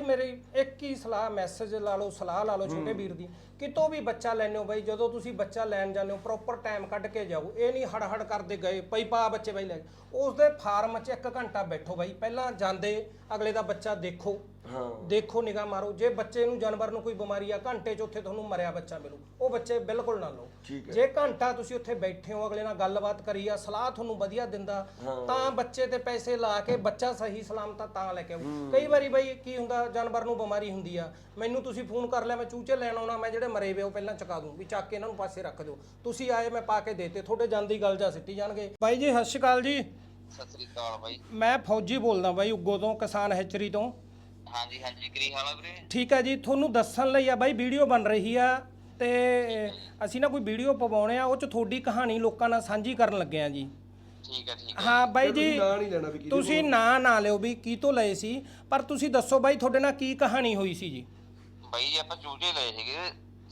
ਮੇਰੀ ਇੱਕ ਹੀ ਸਲਾਹ ਮੈਸੇਜ ਲਾ ਲਓ ਸਲਾਹ ਲਾ ਲਓ ਛੋਟੇ ਵੀਰ ਦੀ ਕਿਤੋਂ ਵੀ ਬੱਚਾ ਲੈਣੇ ਹੋ ਬਾਈ ਜਦੋਂ ਤੁਸੀਂ ਬੱਚਾ ਲੈਣ ਜਾਂਦੇ ਹੋ ਪ੍ਰੋਪਰ ਟਾਈਮ ਕੱਢ ਕੇ ਜਾਓ ਇਹ ਨਹੀਂ ਹੜ ਹੜ ਕਰਦੇ ਗਏ ਪਈ ਪਾ ਬੱਚੇ ਬਾਈ ਲੈ। ਉਸ ਦੇ ਫਾਰਮ 'ਚ ਇੱਕ ਘੰਟਾ ਬੈਠੋ ਬਾਈ ਪਹਿਲਾਂ ਜਾਂਦੇ ਅਗਲੇ ਦਾ ਬੱਚਾ ਦੇਖੋ ਹਾਂ। ਦੇਖੋ ਨਿਗਾਹ ਮਾਰੋ ਜੇ ਬੱਚੇ ਨੂੰ ਜਾਨਵਰ ਨੂੰ ਕੋਈ ਬਿਮਾਰੀ ਆ ਘੰਟੇ 'ਚ ਉੱਥੇ ਤੁਹਾਨੂੰ ਮਰਿਆ ਬੱਚਾ ਮਿਲੂ। ਉਹ ਬੱਚੇ ਬਿਲਕੁਲ ਨਾ ਲਓ। ਠੀਕ ਹੈ। ਜੇ ਘੰਟਾ ਤੁਸੀਂ ਉੱਥੇ ਬੈਠੇ ਹੋ ਅਗਲੇ ਨਾਲ ਗੱਲਬਾਤ ਕਰੀ ਆ ਸਲਾਹ ਤੁਹਾਨੂੰ ਵਧੀਆ ਦਿੰਦਾ ਤਾਂ ਬੱਚੇ ਤੇ ਪੈਸੇ ਲਾ ਕੇ ਬੱਚਾ ਸਹੀ ਸਲਾਮਤ ਆ ਤਾਂ ਲੈ ਕੇ ਆਓ ਕਈ ਵਾਰੀ ਬਈ ਕੀ ਹੁੰਦਾ ਜਾਨਵਰ ਨੂੰ ਬਿਮਾਰੀ ਹੁੰਦੀ ਆ ਮੈਨੂੰ ਤੁਸੀਂ ਫੋਨ ਕਰ ਲਿਆ ਮੈਂ ਚੂਚੇ ਲੈਣ ਆਉਣਾ ਮੈਂ ਜਿਹੜੇ ਮਰੇ ਵੇ ਉਹ ਪਹਿਲਾਂ ਚਕਾ ਦੂੰ ਵੀ ਚੱਕ ਕੇ ਇਹਨਾਂ ਨੂੰ ਪਾਸੇ ਰੱਖ ਦਿਓ। ਤੁਸੀਂ ਆਏ ਮੈਂ ਪਾ ਕੇ ਦੇਤੇ ਤੁਹਾਡੇ ਜਾਂਦੀ ਗੱਲ ਜਾ ਸਿੱਟੀ ਜਾਣਗੇ। ਬਾਈ ਜੀ ਸਤਿ ਸ਼੍ਰੀ ਅਕਾਲ ਜੀ। ਸਤਿ ਸ੍ਰੀ ਅਕਾਲ ਬਾਈ। ਮੈਂ ਫੌਜੀ ਬੋਲਦਾ ਬਾਈ ਉੱਗੋ ਤੋਂ ਕਿਸਾਨ ਹੈਚਰੀ ਤੋਂ। ਹਾਂਜੀ ਹਾਂਜੀ ਕਰੀ ਹਾਲਾ ਵੀਰੇ? ਠੀਕ ਹੈ ਜੀ ਤੁਹਾਨੂੰ ਦੱਸਣ ਲਈ ਆ ਬਾਈ ਵੀਡੀਓ ਬਣ ਰਹੀ ਆ ਤੇ ਅਸੀਂ ਨਾ ਕੋਈ ਵੀਡੀਓ ਪਵਾਉਣੇ ਆ ਉਹ ਚ ਤੁਹਾਡੀ ਕਹਾਣੀ ਲੋਕਾਂ ਨਾਲ ਸਾਂਝੀ ਕਰਨ ਲੱਗੇ ਆ ਜੀ। ਠੀਕ ਹੈ ਠੀਕ ਹੈ ਹਾਂ ਬਾਈ ਤੁਸੀਂ ਜੀ ਨਾਂ ਨਹੀਂ ਲੈਣਾ ਵੀ ਕਿਹਦੇ ਤੁਸੀਂ ਨਾਂ ਨਾ ਲਿਓ ਵੀ ਕੀ ਤੋਂ ਲਏ ਸੀ ਪਰ ਤੁਸੀਂ ਦੱਸੋ ਬਾਈ ਤੁਹਾਡੇ ਨਾਲ ਕੀ ਕਹਾਣੀ ਹੋਈ ਸੀ ਜੀ? ਬਾਈ ਜੀ ਆਪਾਂ ਚੂਝੇ ਲਏ ਸੀਗੇ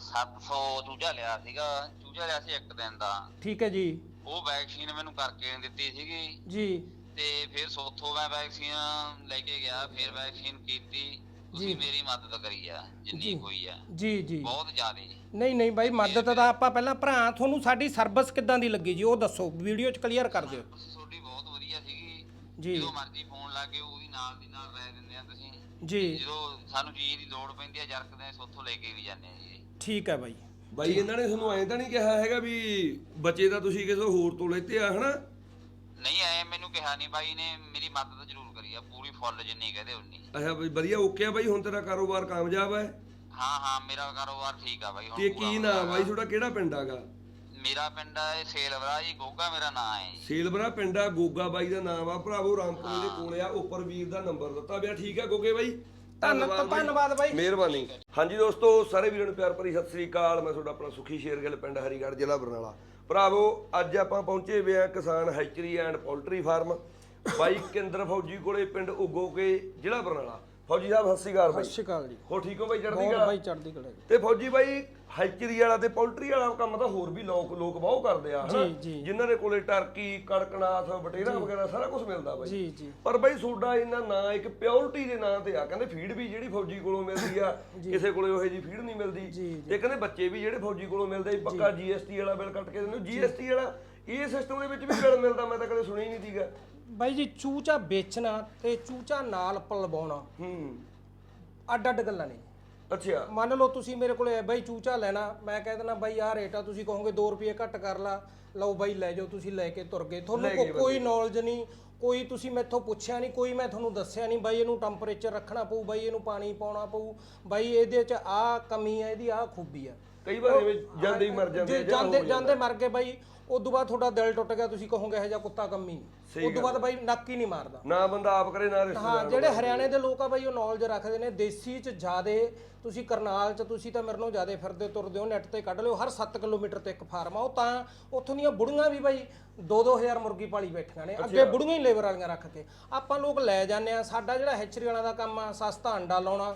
700 ਚੂਝਾ ਲਿਆ ਸੀਗਾ ਚੂਝਾ ਲਿਆ ਸੀ ਇੱਕ ਦਿਨ ਦਾ। ਠੀਕ ਹੈ ਜੀ। ਉਹ ਵੈਕਸੀਨ ਮੈਨੂੰ ਕਰਕੇ ਦਿੱਤੀ ਸੀਗੀ। ਜੀ। ਤੇ ਫਿਰ ਸੋਥੋਂ ਮੈਂ ਵੈਕਸੀਨ ਲੈ ਕੇ ਗਿਆ ਫਿਰ ਵੈਕਸੀਨ ਕੀਤੀ। ਤੁਸੀਂ ਮੇਰੀ ਮਦਦ ਕਰੀ ਆ ਜਿੰਨੀ ਹੋਈ ਆ। ਜੀ ਜੀ। ਬਹੁਤ ਜ਼ਿਆਦੇ। ਨਹੀਂ ਨਹੀਂ ਬਾਈ ਮਦਦ ਦਾ ਆਪਾਂ ਪਹਿਲਾਂ ਭਰਾ ਤੁਹਾਨੂੰ ਸਾਡੀ ਸਰਵਿਸ ਕਿੱਦਾਂ ਦੀ ਲੱਗੀ ਜੀ? ਉਹ ਦੱਸੋ ਵੀਡੀਓ ਚ ਕਲੀਅਰ ਕਰ ਦਿਓ। ਤੁਹਾਡੀ ਬਹੁਤ ਵਧੀਆ ਸੀਗੀ। ਜੀ। ਜਦੋਂ ਮਰਜ਼ੀ ਫੋਨ ਲਾ ਕੇ ਉਹ ਵੀ ਨਾਲ ਦੀ ਨਾਲ ਰਹਿ ਦਿੰਦੇ ਆ ਤੁਸੀਂ। ਜੀ। ਜਦੋਂ ਸਾਨੂੰ ਚੀਜ਼ ਦੀ ਲੋੜ ਪੈਂਦੀ ਆ ਜਰਕਦੇ ਸੋਥੋਂ ਲੈ ਕੇ ਵੀ ਜਾਂਦੇ ਆ ਜੀ। ਠੀਕ ਹੈ ਬਾਈ। ਬਾਈ ਇਹਨਾਂ ਨੇ ਤੁਹਾਨੂੰ ਐਂ ਤਾਂ ਨਹੀਂ ਕਿਹਾ ਹੈਗਾ ਵੀ ਬੱਚੇ ਤਾਂ ਤੁਸੀਂ ਕਿਸੇ ਹੋਰ ਤੋਂ ਲੈਤੇ ਆ ਹਨਾ? ਨਹੀਂ ਮੈਨੂੰ ਕਿਹਾ ਨਹੀਂ ਬਾਈ ਨੇ ਮੇਰੀ ਮਦਦ ਜ਼ਰੂਰ ਕਰੀ ਆ ਪੂਰੀ ਫੁੱਲ ਜਿੰਨੀ ਕਹਦੇ ਉਨੀ। ਅੱਛਾ ਬਈ ਵਧੀਆ ਓਕੇ ਆ ਬਾਈ ਹੁਣ ਤੇਰਾ ਕਾਰੋਬਾਰ ਕਾਮਯਾਬ ਹੈ? ਹਾਂ ਹਾਂ ਮੇਰਾ ਕਾਰੋਬਾਰ ਠੀਕ ਆ ਬਾਈ ਹੁਣ ਤੇ ਪੂਰਾ ਕੀ ਨਾਮ ਬਾਈ ਤੁਹਾਡਾ ਕਿਹੜਾ ਪਿੰਡ ਆਗਾ ਮੇਰਾ ਪਿੰਡ ਆ ਇਹ ਸੇਲਵਰਾ ਜੀ ਗੋਗਾ ਮੇਰਾ ਨਾਂ ਹੈ ਜੀ। ਸੇਲਬਰਾ ਪਿੰਡ ਆ ਗੋਗਾ ਬਾਈ ਦਾ ਨਾਮ ਆ ਭਰਾਵੋ ਰਾਮਪੁਰੇ ਦੇ ਕੋਲੇ ਆ ਉੱਪਰ ਵੀਰ ਦਾ ਨੰਬਰ ਦਿੱਤਾ ਪਿਆ ਠੀਕ ਆ ਗੋਗੇ ਬਾਈ? ਧੰਨਵਾਦ ਧੰਨਵਾਦ ਬਾਈ। ਮਿਹਰਬਾਨੀ। ਹਾਂਜੀ ਦੋਸਤੋ ਸਾਰੇ ਵੀਰਾਂ ਨੂੰ ਪਿਆਰ ਭਰੀ ਸਤਿ ਸ੍ਰੀ ਅਕਾਲ। ਮੈਂ ਤੁਹਾਡਾ ਆਪਣਾ ਸੁਖੀ ਸ਼ੇਰਗਿੱਲ ਪਿੰਡ ਹਰੀਗੜ੍ਹ ਜ਼ਿਲ੍ਹਾ ਬਰਨਾਲਾ। ਭਰਾਵੋ ਅੱਜ ਆਪਾਂ ਪਹੁੰਚੇ ਹੋਏ ਆ Kisan hatchery and poultry farm. ਬਾਈ ਕੇਂਦਰ ਫੌਜੀ ਕੋਲੇ ਪਿੰਡ ਉਗੋ ਕੇ ਜ਼ਿਲ੍ਹਾ ਬਰਨਾਲਾ। ਫੌਜੀ ਸਾਹਿਬ ਸਤਿ ਸ੍ਰੀ ਅਕਾਲ ਸਤਿ ਬਾਈ ਸ਼੍ਰੀ ਅਕਾਲ ਜੀ। ਹੋ ਠੀਕ ਹੋ ਬਾਈ ਚੜ੍ਹਦੀ ਕਲਾ? ਬਾਈ ਚੜ੍ਹਦੀ ਕਲਾ ਜੀ। ਤੇ ਫੌਜੀ ਬਾਈ ਹੈਚਰੀ ਵਾਲਾ ਤੇ ਪੋਲਟਰੀ ਵਾਲਾ ਕੰਮ ਤਾਂ ਹੋਰ ਵੀ ਲੋਕ ਲੋਕ ਬਹੁਤ ਕਰਦੇ ਆ ਹਨਾ? ਜੀ, ਜੀ। ਜਿਨ੍ਹਾਂ ਦੇ ਕੋਲੇ ਟਰਕੀ ਕੜਕਨਾਥ ਬਟੇਰਾ ਵਗੈਰਾ ਸਾਰਾ ਕੁਝ ਮਿਲਦਾ ਬਾਈ। ਜੀ ਜੀ। ਪਰ ਬਈ ਤੁਹਾਡਾ ਇਹਨਾਂ ਨਾਂ ਇੱਕ ਪਿਓਰਿਟੀ ਦੇ ਨਾਂ ਤੇ ਆ। ਕਹਿੰਦੇ ਫੀਡ ਵੀ ਜਿਹੜੀ ਫੌਜੀ ਕੋਲੋਂ ਮਿਲਦੀ ਆ ਕਿਸੇ ਕੋਲੇ ਉਹੇ ਜੀ ਫੀਡ ਨਹੀਂ ਮਿਲਦੀ। ਜੀ, ਤੇ ਕਹਿੰਦੇ ਬੱਚੇ ਵੀ ਜਿਹੜੇ ਫੌਜੀ ਕੋਲੋਂ ਮਿਲਦੇ ਆ, ਪੱਕਾ ਜੀਐਸਟੀ ਵਾਲਾ ਬਿੱਲ ਕੱਟ ਕੇ ਦਿੰਦੇ। ਜੀਐਸਟੀ ਵਾਲਾ ਇਹ ਸਿਸਟਮ ਦੇ ਵਿੱਚ ਵੀ ਬਿੱਲ ਮਿਲਦਾ ਮੈਂ ਤਾਂ ਕਦੇ ਸੁਣਿਆ ਹੀ ਨਹੀਂ ਸੀਗਾ। ਬਾਈ ਜੀ ਚੂਚਾ ਵੇਚਣਾ ਤੇ ਚੂਚਾ ਨਾਲ ਪਲਵਾਉਣਾ। ਹੂੰ। ਅੱਡ ਅੱਡ ਗੱਲਾਂ ਨੇ। ਅੱਛਾ। ਮੰਨ ਲਓ ਤੁਸੀਂ ਮੇਰੇ ਕੋਲੇ ਬਾਈ ਚੂਚਾ ਲੈਣਾ ਮੈਂ ਕਹਿ ਦੇਣਾ ਬਾਈ ਆਹ ਰੇਟ ਆ ਤੁਸੀਂ ਕਹੋਗੇ 2 ਰੁਪਏ ਘੱਟ ਕਰ ਲਾ। ਲਓ ਬਾਈ ਲੈ ਜਾਓ ਤੁਸੀਂ ਲੈ ਕੇ ਤੁਰ ਗਏ। ਤੁਹਾਨੂੰ ਲੈ ਕੋ- ਗਏ ਕੋਈ ਨੌਲੇਜ ਨਹੀਂ ਕੋਈ ਤੁਸੀਂ ਮੈਥੋਂ ਪੁੱਛਿਆ ਨਹੀਂ ਕੋਈ ਮੈਂ ਤੁਹਾਨੂੰ ਦੱਸਿਆ ਨਹੀਂ। ਬਾਈ ਇਹਨੂੰ ਟੈਂਪਰੇਚਰ ਰੱਖਣਾ ਪਊ ਬਾਈ ਇਹਨੂੰ ਪਾਣੀ ਪਾਉਣਾ ਪਊ। ਬਾਈ ਇਹਦੇ ਚ ਆਹ ਕਮੀ ਆ ਇਹਦੀ ਆਹ ਖੂਬੀ ਆ। ਕਈ ਵਾਰ ਐਵੇਂ ਜਾਂਦੇ ਹੀ ਮਰ ਜਾਂਦੇ ਆ ਜੇ ਜਾਂ ਹੋ ਜਾਂਦੇ ਜਾਂਦਾ। ਜਾਂਦੇ ਮਰ ਗਏ ਬਾਈ ਉਦੋਂ ਬਾਅਦ ਤੁਹਾਡਾ ਦਿਲ ਟੁੱਟ ਗਿਆ ਤੁਸੀਂ ਕਹੋਗੇ ਇਹ ਜਿਹਾ ਕੁੱਤਾ ਕੰਮੀ ਸਹੀ ਉਦੋਂ ਬਾਅਦ ਬਾਈ ਨੱਕ ਹੀ ਨਹੀਂ ਮਾਰਦਾ। ਨਾ ਬੰਦਾ ਆਪ ਕਰੇ ਨਾ ਹਾਂ ਰਿਸ਼ਤੇਦਾਰ ਜਿਹੜੇ ਹਰਿਆਣੇ ਦੇ ਲੋਕ ਆ ਬਾਈ ਉਹ ਨੌਲੇਜ ਰੱਖਦੇ ਨੇ ਦੇਸੀ ਚ ਜਿਆਦੇ ਤੁਸੀਂ ਕਰਨਾਲ ਚ ਤੁਸੀਂ ਤਾਂ ਮੇਰੇ ਨਾਲੋਂ ਜਿਆਦੇ ਫਿਰਦੇ ਤੁਰਦੇ ਹੋ ਨੈਟ ਤੇ ਕੱਢ ਲਿਓ ਹਰ 7 ਕਿਲੋਮੀਟਰ ਤੇ ਇੱਕ ਫਾਰਮ ਆ ਉਹ ਤਾਂ ਉੱਥੋਂ ਦੀਆਂ ਬੁੜੀਆਂ ਵੀ ਬਾਈ 2-2000 ਮੁਰਗੀ ਪਾਲੀ ਬੈਠੀਆਂ ਨੇ ਅੱਗੇ ਬੁੜੀਆਂ ਹੀ ਲੇਬਰ ਵਾਲੀਆਂ ਰੱਖ ਕੇ। ਆਪਾਂ ਲੋਕ ਲੈ ਜਾਂਦੇ ਆ ਸਾਡਾ ਜਿਹੜਾ ਹੈਚਰੀ ਵਾਲਾ ਦਾ ਕੰਮ ਆ ਸਸਤਾ ਅੰਡਾ ਲਾਉਣਾ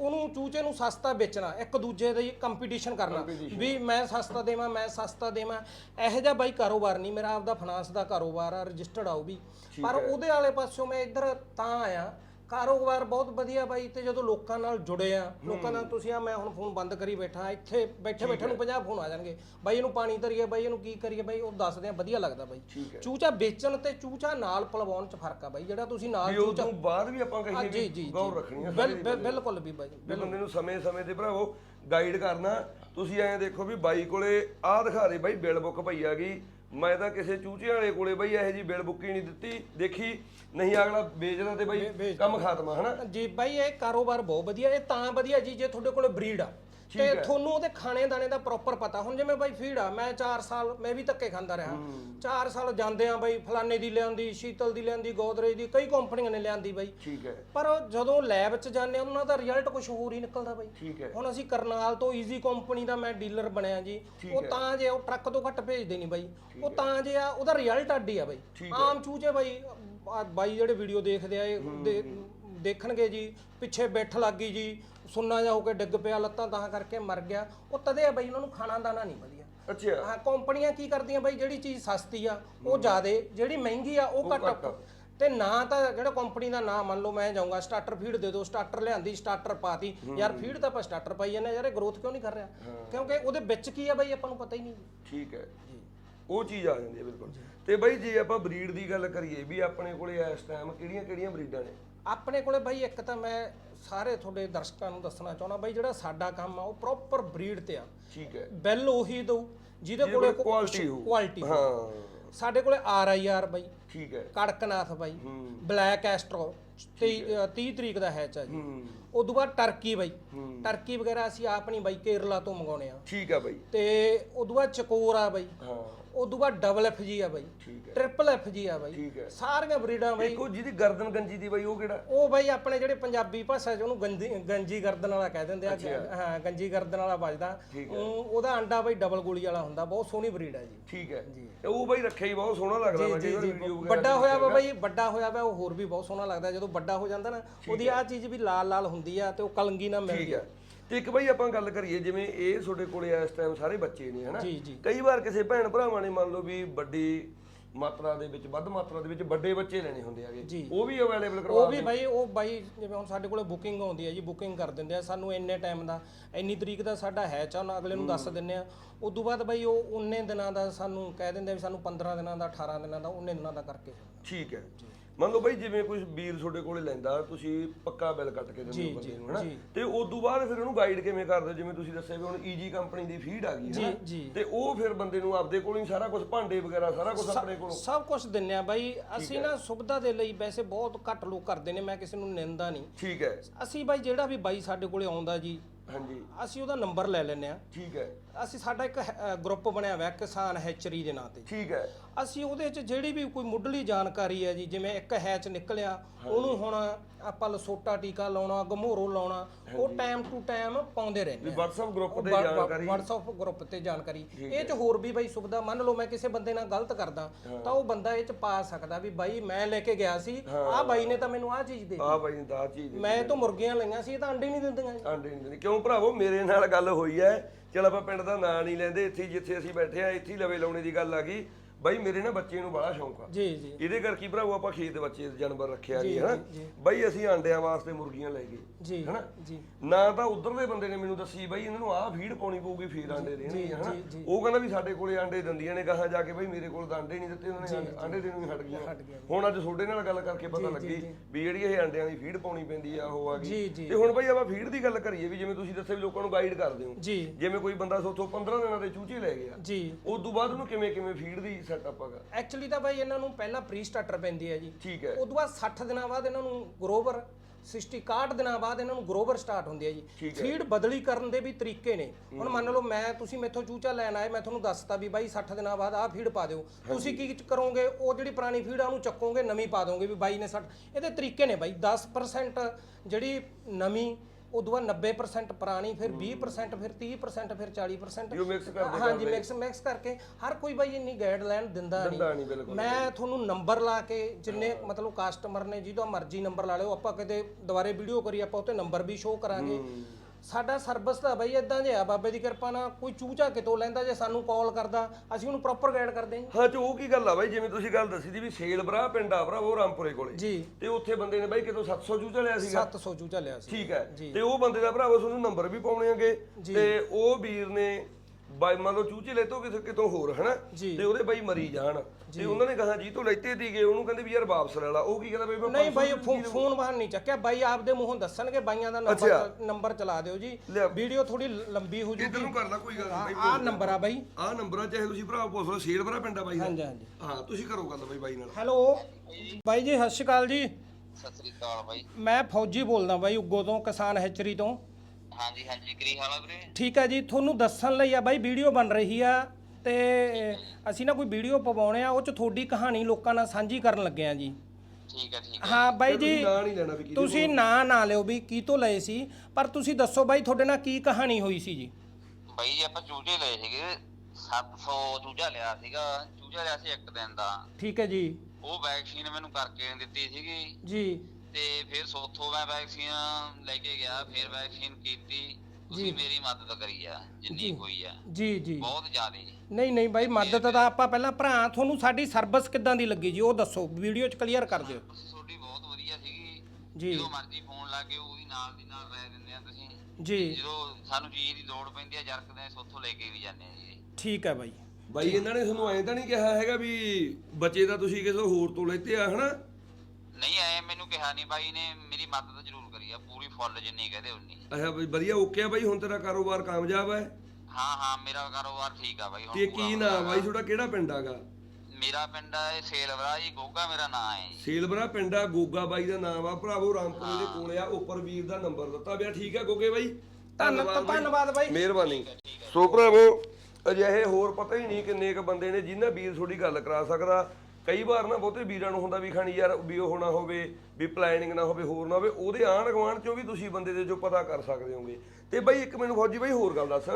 ਉਹਨੂੰ ਚੂਚੇ ਨੂੰ ਸਸਤਾ ਵੇਚਣਾ ਇੱਕ ਦੂਜੇ ਦੀ ਕੰਪੀਟੀਸ਼ਨ ਕਰਨਾ ਵੀ ਮੈਂ ਸਸਤਾ ਦੇਵਾਂ ਮੈਂ ਸਸਤਾ ਦੇਵਾਂ ਇਹੋ ਜਿਹਾ ਬਾਈ ਕਾਰੋਬਾਰ ਨਹੀਂ ਮੇਰਾ ਆਪਦਾ ਫਾਈਨਾਂਸ ਦਾ ਕਾਰੋਬਾਰ ਆ ਰਜਿਸਟਰਡ ਆ ਉਹ ਵੀ। ਪਰ ਉਹਦੇ ਵਾਲੇ ਪਾਸਿਓਂ ਮੈਂ ਇੱਧਰ ਤਾਂ ਆਇਆ ਕਾਰੋਬਾਰ ਬਹੁਤ ਵਧੀਆ ਬਾਈ ਤੇ ਜਦੋਂ ਲੋਕਾਂ ਨਾਲ ਜੁੜੇ ਆ ਲੋਕਾਂ ਨਾਲ ਤੁਸੀਂ ਆ ਮੈਂ ਹੁਣ ਫੋਨ ਬੰਦ ਕਰੀ ਬੈਠਾ ਇੱਥੇ ਬੈਠੇ ਬੈਠੇ ਨੂੰ 50 ਫੋਨ ਆ ਜਾਣਗੇ। ਬਾਈ ਇਹਨੂੰ ਪਾਣੀ ਧਰੀਏ ਬਾਈ ਇਹਨੂੰ ਕੀ ਕਰੀਏ ਬਾਈ ਉਹ ਦੱਸਦੇ ਆ ਵਧੀਆ ਲੱਗਦਾ ਬਾਈ। ਚੂਚਾ ਵੇਚਣ ਤੇ ਚੂਚਾ ਨਾਲ ਪਲਵਾਉਣ ਚ ਫ਼ਰਕ ਆ ਬਾਈ ਜਿਹੜਾ ਤੁਸੀਂ ਨਾਲ ਤੋਂ ਬਾਅਦ ਵੀ ਆਪਾਂ ਹਾਂ, ਕਹੀਏ ਜੀ ਗੌਰ। ਰੱਖਣੀ ਬਿਲ- ਬਿਲਕੁਲ ਵੀ ਬਾਈ ਬੰਦੇ ਨੂੰ ਸਮੇਂ-ਸਮੇਂ ਤੇ ਭਰਾਵੋ ਗਾਈਡ ਕਰਨਾ। ਤੁਸੀਂ ਐਂ ਦੇਖੋ ਵੀ ਬਾਈ ਕੋਲੇ ਆਹ ਦਿਖਾ ਦੇ ਬਾਈ ਬਿਲ ਬੁੱਕ ਪਈ ਆ ਗਈ। ਮੈਂ ਤਾਂ ਕਿਸੇ ਚੂਚੇ ਵਾਲੇ ਕੋਲੇ ਬਾਈ ਇਹੋ ਜੀ ਬਿਲ ਬੁੱਕ ਹੀ ਨਹੀਂ ਦਿੱਤੀ। ਦੇਖੀ ਨਹੀਂ ਅਗਲਾ ਵੇਚਦਾ ਤੇ ਬਾਈ ਕੰਮ ਖਾਤਮ ਹਨਾ? ਜੀ ਬਾਈ ਇਹ ਕਾਰੋਬਾਰ ਬਹੁਤ ਵਧੀਆ ਇਹ ਤਾਂ ਵਧੀਆ ਜੀ ਜੇ ਤੁਹਾਡੇ ਕੋਲ ਬਰੀਡ ਆ। ਤੇ ਤੁਹਾਨੂੰ ਉਹਦੇ ਖਾਣੇ ਦਾਣੇ ਦਾ ਪ੍ਰੋਪਰ ਪਤਾ। ਹੁਣ ਜਿਵੇਂ ਬਾਈ ਫੀਡ ਆ ਮੈਂ 4 ਸਾਲ ਮੈਂ ਵੀ ਧੱਕੇ ਖਾਂਦਾ ਰਿਹਾ। 4 ਸਾਲ ਜਾਂਦੇ ਆ ਬਾਈ ਫਲਾਣੇ ਦੀ ਲਿਆਂਦੀ ਸ਼ੀਤਲ ਦੀ ਲਿਆਂਦੀ ਗੋਦਰੇਜ ਦੀ ਕਈ ਕੰਪਨੀਆਂ ਨੇ ਲਿਆਂਦੀ ਬਾਈ। ਠੀਕ ਹੈ। ਪਰ ਜਦੋਂ ਲੈਬ 'ਚ ਜਾਂਦੇ ਆ ਉਹਨਾਂ ਦਾ ਰਿਜ਼ਲਟ ਕੁਝ ਹੋਰ ਹੀ ਨਿਕਲਦਾ ਬਾਈ। ਠੀਕ ਹੈ। ਹੁਣ ਅਸੀਂ ਕਰਨਾਲ ਤੋਂ ਈਜ਼ੀ ਕੰਪਨੀ ਦਾ ਮੈਂ ਡੀਲਰ ਬਣਿਆ ਜੀ। ਉਹ ਤਾਂ ਜੇ ਉਹ ਟਰੱਕ ਤੋਂ ਘੱਟ ਭੇਜਦੇ ਨਹੀਂ ਬਾਈ। ਉਹ ਤਾਂ ਜੇ ਆ ਉਹਦਾ ਰਿਜ਼ਲਟ ਅੱਡੀ ਆ ਬਾਈ। ਆਮ ਚੂਚੇ ਬਾਈ ਬਾਈ ਜਿਹੜੇ ਵੀਡੀਓ ਦੇਖਦੇ ਆ ਇਹ ਦੇ- ਦੇਖਣਗੇ ਜੀ ਪਿੱਛੇ ਬੈਠ ਲੱਗ ਗਈ ਜੀ ਸੁੰਨਾ ਜਾ ਹੋ ਕੇ ਡਿੱਗ ਪਿਆ ਲੱਤਾਂ ਤਾਂ ਕਰਕੇ ਮਰ ਗਿਆ। ਉਹ ਤਦੇ ਆ ਬਾਈ ਉਹਨਾਂ ਨੂੰ ਖਾਣਾ ਦਾਣਾ ਨਹੀਂ ਵਧੀਆ। ਅੱਛਾ। ਹਾਂ ਕੰਪਨੀਆਂ ਕੀ ਕਰਦੀਆਂ ਬਾਈ ਜਿਹੜੀ ਚੀਜ਼ ਸਸਤੀ ਆ ਉਹ ਜ਼ਿਆਦੇ ਜਿਹੜੀ ਮਹਿੰਗੀ ਆ ਉਹ ਘੱਟ। ਤੇ ਨਾ ਤਾਂ ਜਿਹੜਾ ਕੰਪਨੀ ਦਾ ਨਾਮ ਮੰਨ ਲਓ ਮੈਂ ਜਾਊਂਗਾ ਸਟਾਰਟਰ ਫੀਡ ਦੇ ਦਿਓ ਸਟਾਰਟਰ ਲਿਆਂਦੀ ਸਟਾਰਟਰ ਪਾਤੀ। ਯਾਰ ਫੀਡ ਤਾਂ ਆਪਾਂ ਸਟਾਰਟਰ ਪਾਈ ਜਾਂਦੇ ਯਾਰ ਇਹ ਗਰੋਥ ਕਿਉਂ ਨਹੀਂ ਕਰ ਰਿਹਾ? ਕਿਉਂਕਿ ਉਹਦੇ ਵਿੱਚ ਕੀ ਆ ਬਾਈ ਆਪਾਂ ਨੂੰ ਪਤਾ ਹੀ ਨਹੀਂ ਠੀਕ ਹੈ। ਉਹ ਚੀਜ਼ ਆ ਜਾਂਦੀ ਹੈ ਬਿਲਕੁਲ। ਤੇ ਬਾਈ ਜੇ ਆਪਾਂ ਬਰੀਡ ਦੀ ਗੱਲ ਕਰੀਏ ਵੀ ਆਪਣੇ ਕੋਲੇ ਇਸ ਟਾਈਮ ਕਿਹੜੀਆਂ ਕਿਹੜੀਆਂ ਬਰੀਡਾਂ ਨੇ? ਆਪਣੇ ਕੋਲੇ ਬਾਈ ਇੱਕ ਤਾਂ ਮੈਂ ਸਾਰੇ ਤੁਹਾਡੇ ਦਰਸ਼ਕਾਂ ਨੂੰ ਦੱਸਣਾ ਚਾਹੁੰਦਾ ਬਾਈ ਜਿਹੜਾ ਸਾਡਾ ਕੰਮ ਆ ਉਹ ਪ੍ਰੋਪਰ ਬਰੀਡ ਤੇ ਆ। ਠੀਕ ਹੈ। ਬਿੱਲ ਉਹੀ ਦਊ ਜਿਹਦੇ ਕੋਲੇ quality ਹੋਊ। ਕੁਆਲਿਟੀ ਹਾਂ। ਸਾਡੇ ਕੋਲੇ ਆਰ ਆਈ ਆਰ ਬਾਈ ਠੀਕ ਹੈ। ਕੜਕਨਾਥ ਬਾਈ ਹੂੰ। ਬਲੈਕ ਐਸਟਰੋ 30 ਤਰੀਕ ਦਾ ਹੈਚ ਆ ਜੀ। ਹੂੰ। ਉਦੋਂ ਬਾਅਦ ਟਰਕੀ ਬਾਈ। ਹੂੰ। ਟਰਕੀ ਵਗੈਰਾ ਅਸੀਂ ਆਪ ਨਹੀਂ ਬਾਈ ਕੇਰਲਾ ਤੋਂ ਮੰਗਾਉਣੇ ਆ। ਠੀਕ ਹੈ ਬਾਈ। ਤੇ ਉਦੋਂ ਬਾਅਦ ਚਕੋਰ ਆ ਬਾਈ। ਹਾਂ। ਉਦੋਂ ਬਾਅਦ ਡਬਲ ਐਫ ਜੀ ਆ ਬਾਈ। ਠੀਕ ਹੈ। ਟ੍ਰਿਪਲ ਐਫ ਜੀ ਆ ਬਾਈ। ਠੀਕ ਹੈ। ਸਾਰੀਆਂ ਬਰੀਡਾਂ ਬਾਈ। ਇੱਕੋ ਜਿਹਦੀ ਗਰਦਨ ਗੰਜੀ ਦੀ ਬਾਈ ਉਹ ਕਿਹੜਾ? ਉਹ ਬਾਈ ਆਪਣੇ ਜਿਹੜੇ ਪੰਜਾਬੀ ਭਾਸ਼ਾ 'ਚ ਉਹਨੂੰ ਗੰਦੀ ਗੰਜੀ ਗਰਦਨ ਵਾਲਾ ਕਹਿ ਦਿੰਦੇ ਆ। ਹਾਂ ਗੰਜੀ ਗਰਦਨ ਵਾਲਾ ਵੱਜਦਾ। ਉਹ- ਉਹਦਾ ਅੰਡਾ ਬਾਈ ਡਬਲ ਗੋਲੀ ਵਾਲਾ ਹੁੰਦਾ। ਬਹੁਤ ਸੋਹਣੀ ਬਰੀਡ ਆ ਜੀ। ਠੀਕ ਹੈ। ਤੇ ਉਹ ਬਾਈ ਰੱਖਿਆ ਹੀ ਬਹੁਤ ਸੋਹਣਾ ਲੱਗਦਾ ਵਾਰ ਵੀਡੀਓ ਵਗੈਰਾ ਵੱਡਾ ਹੋਇਆ ਵਾ ਬਾਈ ਵੱਡਾ ਹੋਇਆ ਵਾ ਉਹ ਹੋਰ ਵੀ ਬਹੁਤ ਸੋਹਣਾ ਲੱਗਦਾ। ਜਦੋਂ ਵੱਡਾ ਹੋ ਜਾਂਦਾ ਨਾ ਉਹਦੀ ਆ ਚੀਜ਼ ਵੀ ਲਾਲ ਲਾਲ ਹੁੰਦੀ ਆ ਤੇ ਉਹ ਕਲੰਗੀ ਨਾਲ ਮਿਲਦੀ ਹੈ। ਤੇ ਇੱਕ ਬਾਈ ਆਪਾਂ ਗੱਲ ਕਰੀਏ ਜਿਵੇਂ ਇਹ ਤੁਹਾਡੇ ਕੋਲੇ ਇਸ ਟਾਈਮ ਸਾਰੇ ਬੱਚੇ ਨੇ ਹਨਾ? ਜੀ ਜੀ। ਕਈ ਵਾਰ ਕਿਸੇ ਭੈਣ ਭਰਾਵਾਂ ਨੇ ਮੰਨ ਲਓ ਵੀ ਵੱਡੀ ਮਾਤਰਾ ਦੇ ਵਿੱਚ ਵੱਧ ਮਾਤਰਾ ਦੇ ਵਿੱਚ ਵੱਡੇ ਬੱਚੇ ਲੈਣੇ ਹੁੰਦੇ ਆਗੇ ਜੀ। ਉਹ ਵੀ ਅਵੇਲੇਬਲ ਕਰਵਾ ਉਹ ਵੀ ਬਾਈ ਉਹ ਬਾਈ ਜਿਵੇਂ ਹੁਣ ਸਾਡੇ ਕੋਲੇ ਬੁਕਿੰਗ ਆਉਂਦੀ ਹੈ ਜੀ ਬੁਕਿੰਗ ਕਰ ਦਿੰਦੇ ਆ ਸਾਨੂੰ ਇੰਨੇ ਟਾਈਮ ਦਾ ਇੰਨੀ ਤਰੀਕ ਦਾ ਸਾਡਾ ਹੈ ਚਾ ਉਹਨਾਂ ਅਗਲੇ ਨੂੰ ਦੱਸ ਦਿੰਨੇ ਆ। ਉਦੋਂ ਬਾਅਦ ਬਾਈ ਉਹ ਉਨੇ ਦਿਨਾਂ ਦਾ ਸਾਨੂੰ ਕਹਿ ਦਿੰਦੇ ਆ ਵੀ ਸਾਨੂੰ 15 ਦਿਨਾਂ ਦਾ 18 ਦਿਨਾਂ ਦਾ ਉਨੇ ਦਿਨਾਂ ਦਾ ਕਰਕੇ। ਠੀਕ ਹੈ। ਮੰਨ ਲਓ ਬਾਈ ਜਿਵੇਂ ਕੋਈ ਵੀਰ ਤੁਹਾਡੇ ਕੋਲੇ ਲੈਂਦਾ ਤੁਸੀਂ ਪੱਕਾ ਬਿੱਲ ਕੱਟ ਕੇ ਦਿੰਦੇ ਹੋ ਬੰਦੇ ਨੂੰ ਹਨਾ। ਤੇ ਉਦੋਂ ਬਾਅਦ ਫਿਰ ਉਹਨੂੰ ਗਾਈਡ ਕਿਵੇਂ ਕਰਦੇ ਜਿਵੇਂ ਤੁਸੀਂ ਦੱਸਿਆ ਵੀ ਹੁਣ ਈਜੀ ਕੰਪਨੀ ਦੀ ਫੀਡ ਆ ਗਈ ਹੈ ਤੇ ਉਹ ਫਿਰ ਬੰਦੇ ਨੂੰ ਆਪਦੇ ਕੋਲੋਂ ਹੀ ਸਾਰਾ ਕੁਝ ਭਾਂਡੇ ਵਗੈਰਾ ਸਾਰਾ ਕੁਝ ਆਪਣੇ ਕੋਲੋਂ? ਸਭ ਕੁਝ ਦਿੰਨੇ ਆ ਬਾਈ। ਅਸੀਂ ਨਾ ਸੁਵਿਧਾ ਦੇ ਲਈ ਵੈਸੇ ਬਹੁਤ ਘੱਟ ਲੋਕ ਕਰਦੇ ਨੇ ਮੈਂ ਕਿਸੇ ਨੂੰ ਨਿੰਦਾ ਨਹੀਂ। ਠੀਕ ਹੈ। ਅਸੀਂ ਬਾਈ ਜਿਹੜਾ ਵੀ ਬਾਈ ਸਾਡੇ ਕੋਲੇ ਆਉਂਦਾ ਜੀ ਹਾਂਜੀ। ਅਸੀਂ ਉਹਦਾ ਨੰਬਰ ਲੈ ਲੈਨੇ ਆ ਠੀਕ ਹੈ। ਅਸੀਂ ਸਾਡਾ ਇੱਕ ਗਰੁੱਪ ਬਣਿਆ ਹੋਇਆ ਕਿਸਾਨ ਹੈਚਰੀ ਦੇ ਨਾਂ ਤੇ। ਠੀਕ ਹੈ। ਅਸੀਂ ਉਹਦੇ 'ਚ ਜਿਹੜੀ ਵੀ ਕੋਈ ਮੁੱਢਲੀ ਜਾਣਕਾਰੀ ਹੈ ਜੀ ਜਿਵੇਂ ਇੱਕ ਹੈਚ ਨਿਕਲਿਆ ਉਹਨੂੰ ਹੁਣ ਆਪਾਂ ਲਸੋਟਾ ਟੀਕਾ ਲਾਉਣਾ ਗਮੋਰੋ ਲਾਉਣਾ ਉਹ ਟਾਈਮ ਟੂ ਟਾਈਮ ਪਾਉਂਦੇ ਰਹਿੰਦੇ ਵੀ WhatsApp ਗਰੁੱਪ ਤੇ ਜਾਣਕਾਰੀ। WhatsApp ਗਰੁੱਪ ਤੇ ਜਾਣਕਾਰੀ। ਇਹ 'ਚ ਹੋਰ ਵੀ ਬਾਈ ਸੁਵਿਧਾ ਮੰਨ ਲਓ ਮੈਂ ਕਿਸੇ ਬੰਦੇ ਨਾਲ ਗਲਤ ਕਰਦਾ ਤਾਂ ਉਹ ਬੰਦਾ ਇਹ 'ਚ ਪਾ ਸਕਦਾ ਵੀ ਬਾਈ ਮੈਂ ਲੈ ਕੇ ਗਿਆ ਸੀ ਆਹ ਬਾਈ ਨੇ ਤਾਂ ਮੈਨੂੰ ਆਹ ਚੀਜ਼ ਦੇ ਆ ਬਾਈ ਨੇ ਤਾਂ ਚੀਜ਼ ਮੈਂ ਤੋਂ ਮੁਰਗੀਆਂ ਲਈਆਂ ਸੀ ਇਹ ਤਾਂ ਅੰਡੇ ਨਹੀਂ ਦਿੰਦੀਆਂ ਜੀ। ਆਂਡੇ ਨਹੀਂ ਦਿੰਦੇ। ਕਿਉਂ? ਭਰਾਵੋ, ਮੇਰੇ ਨਾਲ ਗੱਲ ਹੋਈ ਹੈ ਚਲ ਆਪਾਂ ਪਿੰਡ ਦਾ ਨਾਂ ਨਹੀਂ ਲੈਂਦੇ, ਇੱਥੇ ਜਿੱਥੇ ਅਸੀਂ ਬੈਠੇ ਆ, ਇੱਥੇ ਲਵੇ ਲਾਉਣੇ ਦੀ ਗੱਲ ਆ ਗਈ। ਬਾਈ ਮੇਰੇ ਨਾ ਬੱਚੇ ਨੂੰ ਬੜਾ ਸ਼ੌਂਕ ਆ। ਜੀ ਜੀ। ਇਹਦੇ ਕਰਕੇ ਹੀ ਭਰਾਵੋ ਆਪਾਂ ਖੇਤ ਬੱਚੇ ਜਾਨਵਰ ਰੱਖਿਆ ਜੀ ਹਨਾ? ਬਾਈ ਅਸੀਂ ਆਂਡਿਆਂ ਵਾਸਤੇ ਮੁਰਗੀਆਂ ਲੈ ਗਏ ਜੀ ਹਨਾ? ਜੀ। ਨਾ ਤਾਂ ਉਧਰਲੇ ਬੰਦੇ ਨੇ ਮੈਨੂੰ ਦੱਸੀ ਬਾਈ ਇਹਨਾਂ ਨੂੰ ਆਹ ਫੀਡ ਪਾਉਣੀ ਪਊਗੀ ਫੇਰ ਆਂਡੇ ਦੇਣਗੇ ਹਨਾ? ਉਹ ਕਹਿੰਦਾ ਵੀ ਸਾਡੇ ਕੋਲੇ ਆਂਡੇ ਦਿੰਦੀਆਂ ਨੇ ਕਹਾ ਜਾ ਕੇ ਬਾਈ ਮੇਰੇ ਕੋਲ ਤਾਂ ਆਂਡੇ ਨਹੀਂ ਦਿੱਤੇ ਉਹਨਾਂ ਨੇ ਆਂਡੇ- ਦੇਣੋਂ ਹੀ ਹਟ ਗਈਆਂ। ਹੁਣ ਅੱਜ ਤੁਹਾਡੇ ਨਾਲ ਗੱਲ ਕਰਕੇ ਪਤਾ ਲੱਗੀ ਵੀ ਜਿਹੜੀ ਇਹ ਆਂਡਿਆਂ ਦੀ ਫੀਡ ਪਾਉਣੀ ਪੈਂਦੀ ਆ ਉਹ ਆ ਗਈ। ਤੇ ਹੁਣ ਬਾਈ ਆਪਾਂ ਫੀਡ ਦੀ ਗੱਲ ਕਰੀਏ ਵੀ ਜਿਵੇਂ ਤੁਸੀਂ ਦੱਸਿਆ ਵੀ ਲੋਕਾਂ ਨੂੰ ਗਾਈਡ ਕਰਦੇ ਹੋ। ਜਿਵੇਂ ਕੋਈ ਬੰਦਾ ਸੋਥੋਂ 15 ਦਿਨਾਂ ਦੇ ਚੂਚੇ ਲੈ ਗਿਆ ਜੀ। ਉਸ ਤੋਂ ਬਾਅਦ ਉਹਨੂੰ ਕਿਵੇਂ ਕਿਵੇਂ ਫੀਡ ਦੀ ਸੈਟਅਪ ਹੈਗਾ। ਐਕਚੁਅਲੀ ਤਾਂ ਬਾਈ ਇਹਨਾਂ ਨੂੰ ਪਹਿਲਾਂ ਪ੍ਰੀ ਸਟਾਰਟਰ ਪੈਂਦੀ ਹੈ ਜੀ। ਠੀਕ ਹੈ। ਉਦੋਂ ਬਾਅਦ 60 ਦਿਨਾਂ ਬਾਅਦ ਇਹਨਾਂ ਨੂੰ ਗਰੋਵਰ 60 61 ਦਿਨਾਂ ਬਾਅਦ ਇਹਨਾਂ ਨੂੰ ਗਰੋਵਰ ਸਟਾਰਟ ਹੁੰਦੀ ਹੈ ਜੀ। ਫੀਡ ਬਦਲੀ ਕਰਨ ਦੇ ਵੀ ਤਰੀਕੇ ਨੇ। ਹੁਣ ਮੰਨ ਲਓ ਮੈਂ ਤੁਸੀਂ ਮੈਥੋਂ ਚੂਚਾ ਲੈਣ ਆਏ ਮੈਂ ਤੁਹਾਨੂੰ ਦੱਸਤਾ ਵੀ ਬਾਈ 60 ਦਿਨਾਂ ਬਾਅਦ ਆਹ ਫੀਡ ਪਾ ਦਿਓ। ਤੁਸੀਂ ਕੀ ਕਰੋਗੇ? ਉਹ ਜਿਹੜੀ ਪੁਰਾਣੀ ਫੀਡ ਆ ਉਹਨੂੰ ਚੱਕੋਗੇ ਨਵੀਂ ਪਾ ਦੋਗੇ ਵੀ ਬਾਈ ਨੇ 60 ਇਹਦੇ ਤਰੀਕੇ ਨੇ ਬਾਈ। 10% ਜਿਹੜੀ ਨਵੀਂ ਉਦੋਂ ਬਾਅਦ 90% ਪੁਰਾਣੀ ਫਿਰ 20% ਫਿਰ 30% ਫਿਰ 40% ਜੋ ਮਿਕਸ ਕਰਦੇ ਹਾਂਜੀ ਮਿਕਸ ਮਿਕਸ ਕਰਕੇ ਹਰ ਕੋਈ ਬਾਈ ਇੰਨੀ ਗਾਈਡਲਾਈਨ ਦਿੰਦਾ ਨਹੀਂ। ਦਿੰਦਾ ਨਹੀਂ ਬਿਲਕੁਲ। ਮੈਂ ਤੁਹਾਨੂੰ ਨੰਬਰ ਲਾ ਕੇ ਜਿੰਨੇ ਮਤਲਬ ਕਸਟਮਰ ਨੇ ਜਿਹਦਾ ਮਰਜ਼ੀ ਨੰਬਰ ਲਾ ਲਿਓ ਆਪਾਂ ਕਿਤੇ ਦੁਬਾਰੇ ਵੀਡੀਓ ਕਰੀ ਆਪਾਂ ਉੱਤੇ ਨੰਬਰ ਵੀ ਸ਼ੋਅ ਕਰਾਂਗੇ। ਸਾਡਾ ਸਰਵਿਸ ਦਾ ਬਈ ਇਦਾਂ ਜਿਹਾ ਬਾਬੇ ਦੀ ਕਿਰਪਾ ਨਾਲ ਕੋਈ ਚੂਚਾ ਕਿਤੋਂ ਲੈਂਦਾ ਜੇ ਸਾਨੂੰ ਕਾਲ ਕਰਦਾ ਅਸੀਂ ਉਹਨੂੰ ਪ੍ਰੋਪਰ ਗਾਈਡ ਕਰਦੇ ਹਾਂ। ਹਾਂ ਤੇ ਉਹ ਕੀ ਗੱਲ ਆ ਬਾਈ ਜਿਵੇਂ ਤੁਸੀਂ ਗੱਲ ਦੱਸੀ ਦੀ ਵੀ ਸੇਲ ਭਰਾ ਪਿੰਡ ਆ ਭਰਾ ਉਹ ਰਾਮਪੁਰੇ ਕੋਲੇ। ਜੀ। ਤੇ ਉੱਥੇ ਬੰਦੇ ਨੇ ਬਾਈ ਕਿਤੋਂ 700 ਚੂਚਾ ਲਿਆ ਸੀਗਾ। 700 ਚੂਚਾ ਲਿਆ ਸੀ। ਠੀਕ ਹੈ। ਤੇ ਉਹ ਬੰਦੇ ਦਾ ਭਰਾਵੋ ਤੁਹਾਨੂੰ ਨੰਬਰ ਵੀ ਪਾਉਣੇ ਆਗੇ ਤੇ ਉਹ ਵੀਰ ਨੇ ਬਾਈ ਮੰਨ ਲਓ ਚੂਚੇ ਲੈਤੋ ਕਿਤੇ ਕਿਤੋਂ ਹੋਰ ਹਨਾ? ਜੀ। ਤੇ ਉਹਦੇ ਬਾਈ ਮਰੀ ਜਾਣ। ਤੇ ਉਹਨਾਂ ਨੇ ਕਹਾ ਜੀ ਤੋਂ ਲੈਤੇ ਤੀਗੇ ਉਹਨੂੰ ਕਹਿੰਦੇ ਵੀ ਯਾਰ ਵਾਪਸ ਲੈ ਲਾ। ਉਹ ਕੀ ਕਹਿੰਦਾ ਬਈ ਮੈਂ ਨਹੀਂ ਬਾਈ ਫੋ- ਫੋਨ ਬਾਹਰ ਨਹੀਂ ਚੱਕਿਆ। ਬਾਈ ਆਪਦੇ ਮੂੰਹੋਂ ਦੱਸਣਗੇ ਬਾਈਆਂ ਦਾ ਨੰਬਰ ਨੰਬਰ ਚਲਾ ਦਿਓ ਜੀ। ਲਿਆ। ਵੀਡੀਓ ਥੋੜੀ ਲੰਬੀ ਹੋ ਜੂਗੀ। ਇੱਧਰ ਨੂੰ ਕਰ ਲਾ ਕੋਈ ਗੱਲ ਨਹੀਂ ਬਾਈ ਆਹ ਨੰਬਰ ਆ ਬਾਈ। ਆਹ ਨੰਬਰ ਆ ਚਾਹੇ ਤੁਸੀਂ ਭਰਾ ਪੁੱਛ ਲਓ ਸੇਲ ਭਰਾ ਪਿੰਡ ਆ ਬਾਈ ਦਾ। ਹਾਂਜੀ ਹਾਂਜੀ। ਹਾਂ ਤੁਸੀਂ ਕਰੋ ਗੱਲ ਬਾਈ ਬਾਈ ਨਾਲ। ਹੈਲੋ। ਬਾਈ ਜੀ ਸਤਿ ਸ਼੍ਰੀ ਅਕਾਲ ਜੀ। ਸਤਿ ਸ੍ਰੀ ਅਕਾਲ ਬਾਈ। ਮੈਂ ਫੌਜੀ ਬੋਲਦਾ ਬਾਈ ਉੱਗੋ ਤੋਂ ਕਿਸਾਨ ਹੈਚਰੀ ਤੋਂ। ਹਾਂਜੀ ਹਾਂਜੀ। ਕਰੀ ਹਾਲਾ ਵੀਰੇ? ਠੀਕ ਹੈ ਜੀ। ਤੁਹਾਨੂੰ ਦੱਸਣ ਲਈ ਆ ਬਾਈ ਵੀਡੀਓ ਬਣ ਰਹੀ ਆ ਤੇ ਅਸੀਂ ਨਾ ਕੋਈ ਵੀਡੀਓ ਪਵਾਉਣੇ ਆ ਉਹ ਚ ਤੁਹਾਡੀ ਕਹਾਣੀ ਲੋਕਾਂ ਨਾਲ ਸਾਂਝੀ ਕਰਨ ਲੱਗੇ ਆ ਜੀ। ਠੀਕ ਹੈ ਠੀਕ ਹੈ ਹਾਂ ਬਾਈ ਜੀ ਨਾਂ ਨਹੀਂ ਲੈਣਾ ਵੀ ਕੀ ਤੁਸੀਂ ਨਾਂ ਨਾ ਲਿਓ ਵੀ ਕੀ ਤੋਂ ਲਏ ਸੀ ਪਰ ਤੁਸੀਂ ਦੱਸੋ ਬਾਈ ਤੁਹਾਡੇ ਨਾਲ ਕੀ ਕਹਾਣੀ ਹੋਈ ਸੀ ਜੀ? ਬਾਈ ਜੀ ਆਪਾਂ ਚੂਚੇ ਲਏ ਸੀਗੇ। 700 ਚੂਚਾ ਲਿਆ ਸੀਗਾ। ਚੂਚਾ ਲਿਆ ਸੀ ਇੱਕ ਦਿਨ ਦਾ। ਠੀਕ ਹੈ ਜੀ। ਉਹ ਵੈਕਸੀਨ ਮੈਨੂੰ ਕਰਕੇ ਦਿੱਤੀ ਸੀਗੀ। ਜੀ। ਤੇ ਫਿਰ ਸੋਥੋਂ ਮੈਂ ਵੈਕਸੀਨ ਲੈ ਕੇ ਗਿਆ ਫਿਰ ਵੈਕਸੀਨ ਕੀਤੀ। ਤੁਸੀਂ ਮੇਰੀ ਮਦਦ ਕਰੀ ਆ ਜਿੰਨੀ ਹੋਈ ਆ। ਜੀ ਜੀ। ਬਹੁਤ ਜ਼ਿਆਦੇ। ਨਹੀਂ ਨਹੀਂ ਬਾਈ ਮਦਦ ਤਾਂ ਆਪਾਂ ਪਹਿਲਾਂ ਭਰਾ ਤੁਹਾਨੂੰ ਸਾਡੀ ਸਰਵਿਸ ਕਿੱਦਾਂ ਦੀ ਲੱਗੀ ਜੀ? ਉਹ ਦੱਸੋ ਵੀਡੀਓ 'ਚ ਕਲੀਅਰ ਕਰ ਦਿਓ। ਤੁਹਾਡੀ ਬਹੁਤ ਵਧੀਆ ਸੀਗੀ। ਜੀ। ਜਦੋਂ ਮਰਜ਼ੀ ਫੋਨ ਲਾ ਕੇ ਉਹਦੀ ਨਾਲ ਦੀ ਨਾਲ ਰਹਿ ਦਿੰਦੇ ਆ ਤੁਸੀਂ। ਜੀ। ਜਦੋਂ ਸਾਨੂੰ ਚੀਜ਼ ਦੀ ਲੋੜ ਪੈਂਦੀ ਆ ਜਰਕਦੇ ਸੋਥੋਂ ਲੈ ਕੇ ਵੀ ਜਾਂਦੇ ਆ ਜੀ। ਠੀਕ ਹੈ ਬਾਈ। ਬਾਈ ਇਹਨਾਂ ਨੇ ਤੁਹਾਨੂੰ ਐਂ ਤਾਂ ਨਹੀਂ ਕਿਹਾ ਹੈਗਾ ਵੀ ਬੱਚੇ ਤਾਂ ਤੁਸੀਂ ਕਿਸੇ ਹੋਰ ਤੋਂ ਲੈਤੇ ਆ ਹਨਾ? ਨਹੀਂ ਐ ਮੈਨੂੰ ਕਿਹਾ ਨਹੀਂ ਬਾਈ ਨੇ ਮੇਰੀ ਮਦਦ ਜ਼ਰੂਰ ਕਰੀ ਆ ਪੂਰੀ ਫੁੱਲ ਜਿੰਨੀ ਕਹਦੇ ਉਨੀ। ਅੱਛਾ ਬਈ ਵਧੀਆ ਓਕੇ ਆ ਬਾਈ ਹੁਣ ਤੇਰਾ ਕਾਰੋਬਾਰ ਕਾਮਯਾਬ ਹੈ? ਹਾਂ ਹਾਂ ਮੇਰਾ ਕਾਰੋਬਾਰ ਠੀਕ ਆ ਬਾਈ ਹੁਣ ਤੇ ਪੂਰਾ ਕੀ ਨਾਮ ਬਾਈ ਤੁਹਾਡਾ ਕਿਹੜਾ ਪਿੰਡ ਆਗਾ ਮੇਰਾ ਪਿੰਡ ਆ ਇਹ ਸੇਲਵਰਾ ਜੀ ਗੋਗਾ ਮੇਰਾ ਨਾਂ ਹੈ ਜੀ। ਸੇਲਬਰਾ ਪਿੰਡ ਆ ਗੋਗਾ ਬਾਈ ਦਾ ਨਾਮ ਆ ਭਰਾਵੋ ਰਾਮਪੁਰੇ ਦੇ ਕੋਲੇ ਆ ਉੱਪਰ ਵੀਰ ਦਾ ਨੰਬਰ ਦਿੱਤਾ ਪਿਆ ਠੀਕ ਆ ਗੋਗੇ ਬਾਈ? ਧੰਨਵਾਦ ਧੰਨਵਾਦ ਬਾਈ। ਮਿਹਰਬਾਨੀ। ਸੋ ਭਰਾਵੋ ਅਜਿਹੇ ਹੋਰ ਪਤਾ ਹੀ ਨਹੀਂ ਕਿੰਨੇ ਕ ਬੰਦੇ ਨੇ ਜਿਨ੍ਹਾਂ ਵੀਰ ਤੁਹਾਡੀ ਗੱਲ ਕਰਾ ਸਕਦਾ। ਕਈ ਵਾਰ ਨਾ ਬਹੁਤੇ ਵੀਰਾਂ ਨੂੰ ਹੁੰਦਾ ਵੀ ਖਾਣੀ ਯਾਰ ਵੀ ਉਹ ਨਾ ਹੋਵੇ, ਵੀ ਪਲੈਨਿੰਗ ਨਾ ਹੋਵੇ, ਹੋਰ ਨਾ ਹੋਵੇ, ਉਹਦੇ ਆਣ ਗਵਾਣ ਚੋਂ ਵੀ ਤੁਸੀਂ ਬੰਦੇ ਦੇ ਜੋ ਪਤਾ ਕਰ ਸਕਦੇ ਹੋਗੇ। ਤੇ ਬਈ ਇੱਕ ਮੈਨੂੰ ਫੌਜੀ ਬਾਈ ਹੋਰ ਗੱਲ ਦੱਸ।